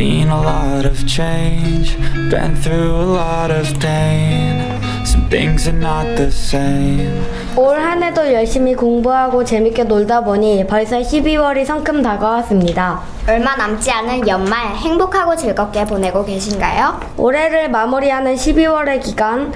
Seen a lot of change, been through a lot of pain. Some things are not the same. 올 한 해도 열심히 공부하고 재밌게 놀다 보니 벌써 12월이 성큼 다가왔습니다. 얼마 남지 않은 연말 행복하고 즐겁게 보내고 계신가요? 올해를 마무리하는 12월의 기간,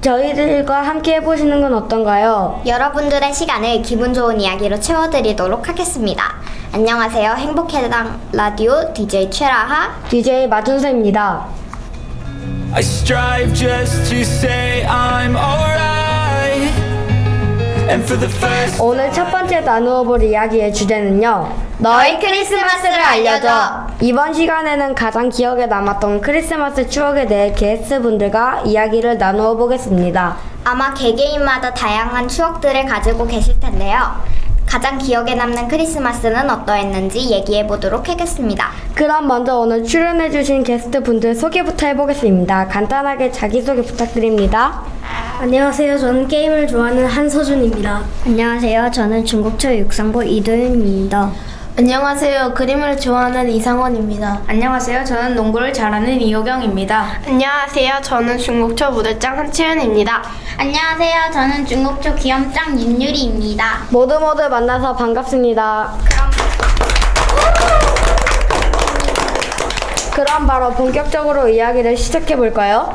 저희들과 함께 해보시는 건 어떤가요? 여러분들의 시간을 기분 좋은 이야기로 채워드리도록 하겠습니다. 안녕하세요. 행복해당 라디오 DJ 최라하. DJ 마준서입니다. I strive just to say I'm 오늘 첫 번째 나누어 볼 이야기의 주제는요. 너의 크리스마스를 알려줘. 이번 시간에는 가장 기억에 남았던 크리스마스 추억에 대해 게스트 분들과 이야기를 나누어 보겠습니다. 아마 개개인마다 다양한 추억들을 가지고 계실 텐데요. 가장 기억에 남는 크리스마스는 어떠했는지 얘기해 보도록 하겠습니다. 그럼 먼저 오늘 출연해주신 게스트 분들 소개부터 해보겠습니다. 간단하게 자기소개 부탁드립니다. 안녕하세요. 저는 게임을 좋아하는 한서준입니다. 안녕하세요. 저는 중국초 육상부 이도윤입니다. 안녕하세요. 그림을 좋아하는 이상원입니다. 안녕하세요. 저는 농구를 잘하는 이호경입니다. 안녕하세요. 저는 중국초 무대장 한채연입니다. 안녕하세요. 저는 중국초 기염장 윤유리입니다. 모두 모두 만나서 반갑습니다. 그럼 바로 본격적으로 이야기를 시작해 볼까요?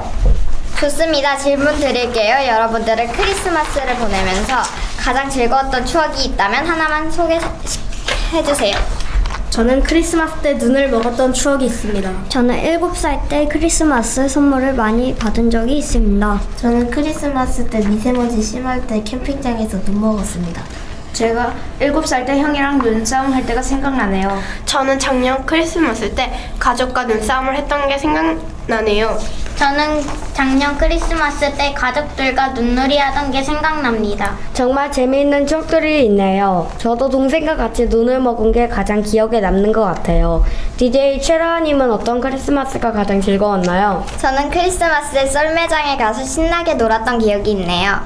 좋습니다. 질문 드릴게요. 여러분들은 크리스마스를 보내면서 가장 즐거웠던 추억이 있다면 하나만 소개해 주세요. 저는 크리스마스 때 눈을 먹었던 추억이 있습니다. 저는 7살 때 크리스마스 선물을 많이 받은 적이 있습니다. 저는 크리스마스 때 미세먼지 심할 때 캠핑장에서 눈 먹었습니다. 제가 7살 때 형이랑 눈싸움 할 때가 생각나네요. 저는 작년 크리스마스 때 가족과 눈싸움을 했던 게 생각나네요. 저는 작년 크리스마스 때 가족들과 눈놀이 하던 게 생각납니다. 정말 재미있는 추억들이 있네요. 저도 동생과 같이 눈을 먹은 게 가장 기억에 남는 것 같아요. DJ 최라님은 어떤 크리스마스가 가장 즐거웠나요? 저는 크리스마스에 썰매장에 가서 신나게 놀았던 기억이 있네요.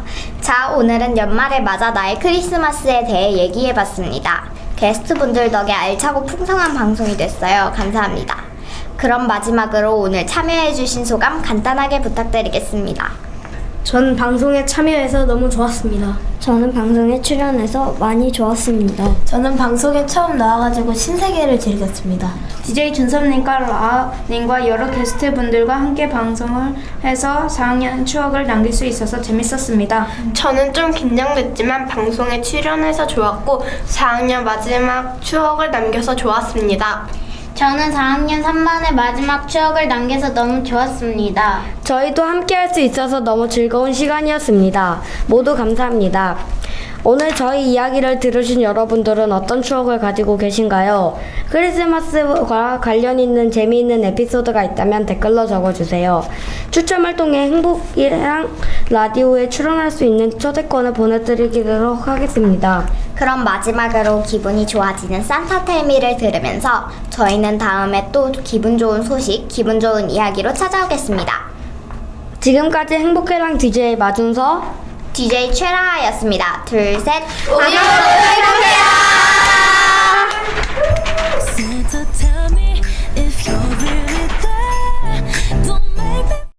자, 오늘은 연말을 맞아 나의 크리스마스에 대해 얘기해 봤습니다. 게스트분들 덕에 알차고 풍성한 방송이 됐어요. 감사합니다. 그럼 마지막으로 오늘 참여해주신 소감 간단하게 부탁드리겠습니다. 전 방송에 참여해서 너무 좋았습니다. 저는 방송에 출연해서 많이 좋았습니다. 저는 방송에 처음 나와가지고 신세계를 즐겼습니다. DJ 준섭님과 라님과 여러 게스트분들과 함께 방송을 해서 4학년 추억을 남길 수 있어서 재밌었습니다. 저는 좀 긴장됐지만 방송에 출연해서 좋았고 4학년 마지막 추억을 남겨서 좋았습니다. 저는 4학년 3반의 마지막 추억을 남겨서 너무 좋았습니다. 저희도 함께 할 수 있어서 너무 즐거운 시간이었습니다. 모두 감사합니다. 오늘 저희 이야기를 들으신 여러분들은 어떤 추억을 가지고 계신가요? 크리스마스와 관련 있는 재미있는 에피소드가 있다면 댓글로 적어주세요. 추첨을 통해 행복이랑 라디오에 출연할 수 있는 초대권을 보내드리도록 하겠습니다. 그럼 마지막으로 기분이 좋아지는 산타텔미를 들으면서 저희는 다음에 또 기분 좋은 소식, 기분 좋은 이야기로 찾아오겠습니다. 지금까지 행복해랑 DJ 마준서 DJ 최라하였습니다. 둘, 셋. 안녕! If